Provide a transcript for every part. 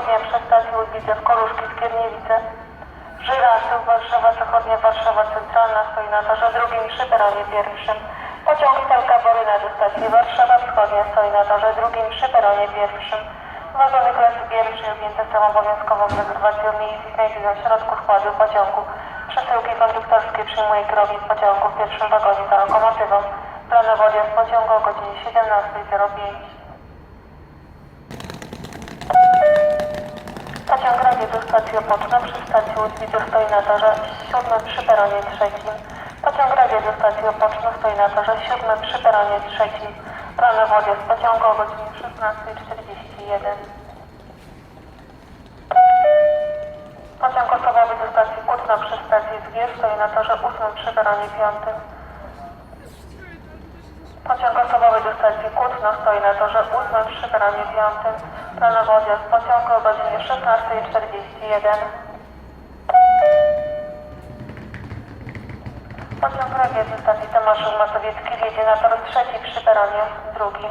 Stacji Łodwice w Koruszki Skierniewice. Żyrasów Warszawa Zachodnia, Warszawa Centralna stoi na torze drugim przy peronie pierwszym. Pociąg Stelka Boryna do stacji Warszawa Wschodnia stoi na torze drugim przy peronie pierwszym. Wagony klasy pierwszej objęte są obowiązkową rezerwacją miejsc znajdują w środku składu pociągu. Przesyłki konduktorskie przyjmuje kierownik pociągu w pierwszym wagonie za lokomotywą. Planowy odjazd pociągu o godzinie 17.05. Pociąg radzie do stacji Opoczna przy stacji Łódźwice stoi na torze 7 przy peronie trzecim. Pociąg radzie do stacji Opoczna stoi na torze 7 przy peronie trzecim. Planowy odjazd pociągu o godzinie 16.41. Pociąg osobowy do stacji Kutno przy stacji Zgierz stoi na torze 8 przy peronie 5. Pociąg osobowy do stacji Kutno stoi na torze 8 przy peronie 5. Planowy odjazd pociągu o godzinie 16.41. Pociąg Regier ze stacji Tomaszów Mazowiecki wjedzie na tor trzeci przy peronie drugim.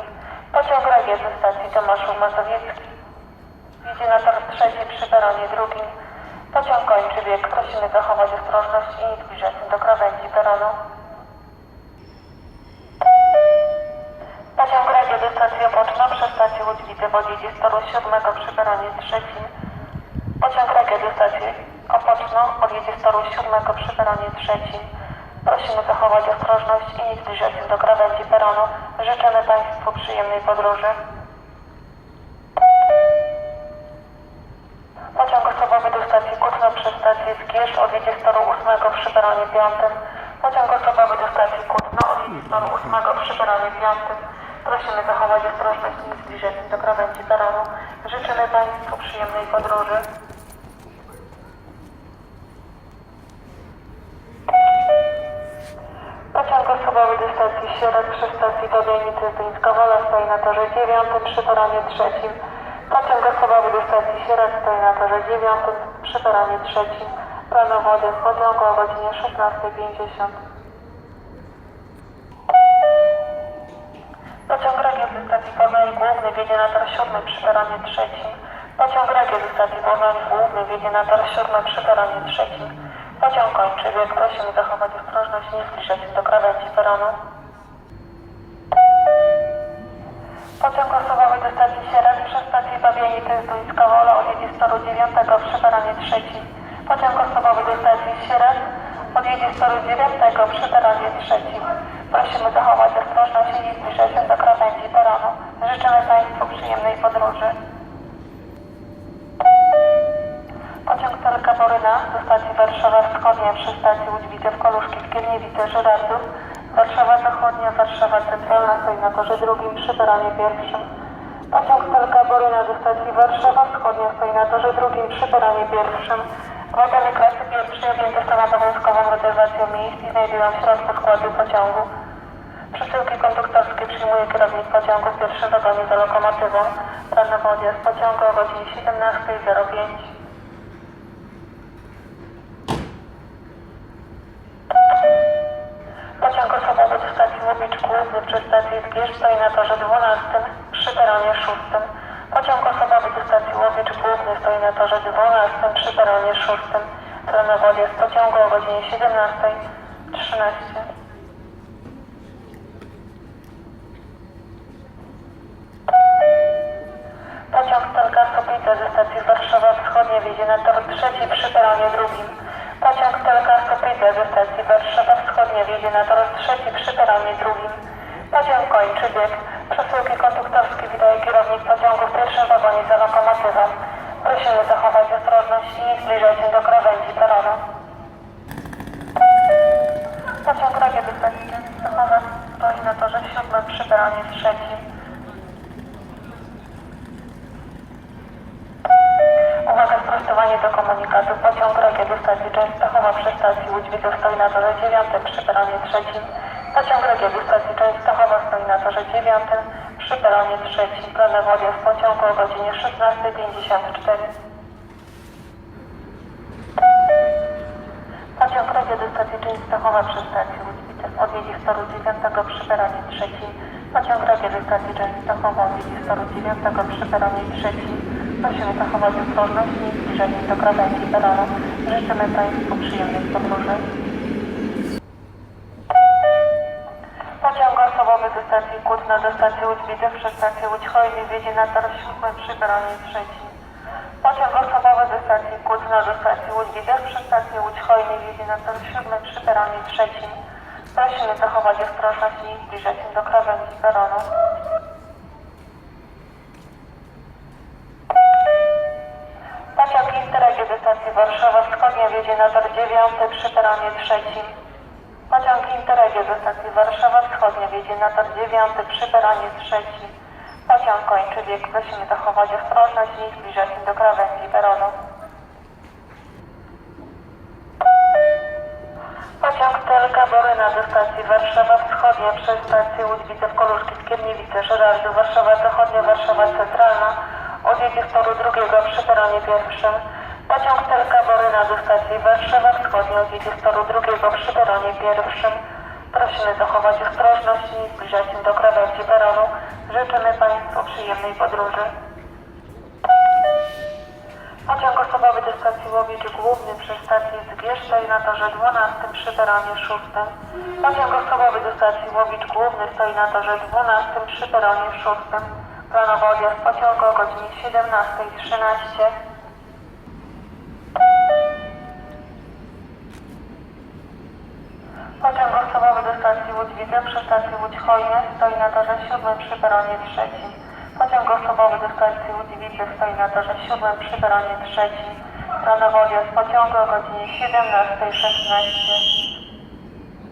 Pociąg Regier ze stacji Tomaszów Mazowiecki wjedzie na tor trzeci przy peronie drugim. Pociąg kończy bieg. Prosimy zachować ostrożność i nie zbliżać się do krawędzi peronu. Pociąg radio do stacji Opoczna przez stację Łódźwice w odjeździe z toru 7 przy peronie trzecim. Pociąg do stacji Opoczno odjedzie z toru 7 przy peronie trzecim. Prosimy zachować ostrożność i nie zbliżać się do krawędzi peronu. Życzymy Państwu przyjemnej podróży. Pociąg osobowy do stacji Kutno przez stację Zgierz odjedzie z toru 8 przy peronie 5. Pociąg osobowy do stacji Kutno odjedzie z toru 8 przy peronie 5. Prosimy zachować ostrożność i nie zbliżać się do krawędzi peronu. Życzymy Państwu przyjemnej podróży. Pociąg osobowy do stacji Sierot przy stacji Dobienicy Zduńska-Wola stoi na torze 9 przy peronie trzecim. Pociąg osobowy do stacji Sierot stoi na torze 9 przy peronie trzecim. Planowy odjazd pociągu o godzinie 16.50. Wjedzie na tor 7 przy peronie trzecim. Pociąg Regier ze stacji Główny wjedzie na tor 7 przy peronie trzecim. Pociąg kończy bieg. Prosimy zachować ostrożność nie zbliżać się do krawędzi peronu. Pociąg osobowy do stacji Sierot przez stację Babienicy Zduńska Wola odjedzie z toru 9 przy peronie trzecim. Pociąg osobowy do stacji Sierot odjedzie z toru 9 przy peronie trzecim. Prosimy zachować ostrożność i nie zbliżać się do krawędzi peronu. Życzymy Państwu przyjemnej podróży. Pociąg Celka Boryna do stacji Warszawa Wschodnia przy stacji Łódźwice w Koluszki Skierniewice Żyrardów. Warszawa Zachodnia, Warszawa Centralna stoi na torze drugim przy peronie pierwszym. Pociąg Celka Boryna do stacji Warszawa Wschodnia stoi na torze drugim przy peronie pierwszym. Wagony klasy pierwszej objęte są obowiązkową rezerwacją miejsc i znajdują w środku składu pociągu. Przesyłki konduktorskie przyjmuje kierownik pociągu w pierwszym wagonie za lokomotywą. Planowy odjazd pociągu o godzinie 17.05. Pociąg osobowy do stacji Łowicz Główny przy stacji Zgierz stoi na torze 12 przy peronie 6. Pociąg osobowy do stacji Łowicz Główny stoi na torze 12 przy peronie 6. Planowy odjazd pociągu o godzinie 17.13. Pociąg Stalka Soplice ze stacji Wschodnia wjedzie na tor trzeci przy peronie drugim. Pociąg Soplice ze stacji Warszawa Wschodnia wjedzie na tor trzeci przy peronie drugim. Pociąg kończy bieg. Przesyłki konduktorskie wydaje kierownik pociągu w pierwszym wagonie za lokomotywą. Prosimy zachować ostrożność i nie zbliżać się do krawędzi peronu. Pociąg Ragia do stacji Częstochowa stoi na torze siódmym przy peronie trzecim. Uwaga, sprostowanie do komunikatu. Pociąg do stacji Częstochowa przy stacji Łódźwica stoi na torze 9 przy peronie trzecim. Pociąg Regia do stacji Częstochowa stoi na torze 9 przy peronie trzecim. Planowy odjazd pociągu o godzinie 16.54. Pociąg do stacji Częstochowa przy stacji Łódźwica odjedzie z toru 9 przy peronie trzecim. Pociąg Regia do stacji Częstochowa odjedzie z toru 9 przy peronie trzecim. Prosimy zachować ostrożność i zbliżać się do krawędzi peronu. Życzymy Państwu przyjemnej podróży. Pociąg osobowy ze stacji Kutna do stacji Łódź Widzów przez stację Łódź Hojny wjedzie na tor 7 przy peronie trzecim. Pociąg osobowy ze stacji Kutna do stacji Łódź Widzów przez stację Łódź Hojny wjedzie na tor 7 przy peronie trzecim. Prosimy zachować ostrożność i zbliżać się do krawędzi peronu. Na tor 9 przy peronie trzecim. Pociąg Interregio do stacji Warszawa Wschodnia wjedzie na tor 9 przy peronie trzecim. Pociąg kończy bieg. Prosimy zachować ostrożność i zbliżać się do krawędzi peronu. Pociąg Telka Boryna do stacji Warszawa Wschodnia przez stację Łódź Wicew Koluszki Skierniewice Żerardu Warszawa Zachodnia Warszawa Centralna odjedzie z toru drugiego przy peronie pierwszym. Pociąg Telka Boryna do stacji Warszawa Wschodnia odjedzie z toru drugiego przy peronie pierwszym. Prosimy zachować ostrożność i zbliżać się do krawędzi peronu. Życzymy Państwu przyjemnej podróży. Pociąg osobowy do stacji Łowicz Główny przez stację Zgierz stoi na torze 12 przy peronie 6. Pociąg osobowy do stacji Łowicz Główny stoi na torze 12 przy peronie 6. Planowy odjazd pociągu o godzinie 17.13. Pociąg osobowy do stacji Łódź Widzę przy stacji Łódź Hojnie stoi na torze 7 przy peronie 3. Pociąg osobowy do stacji Łódź Widzę stoi na torze 7 przy peronie 3. Planowy odjazd pociągu o godzinie 17.16.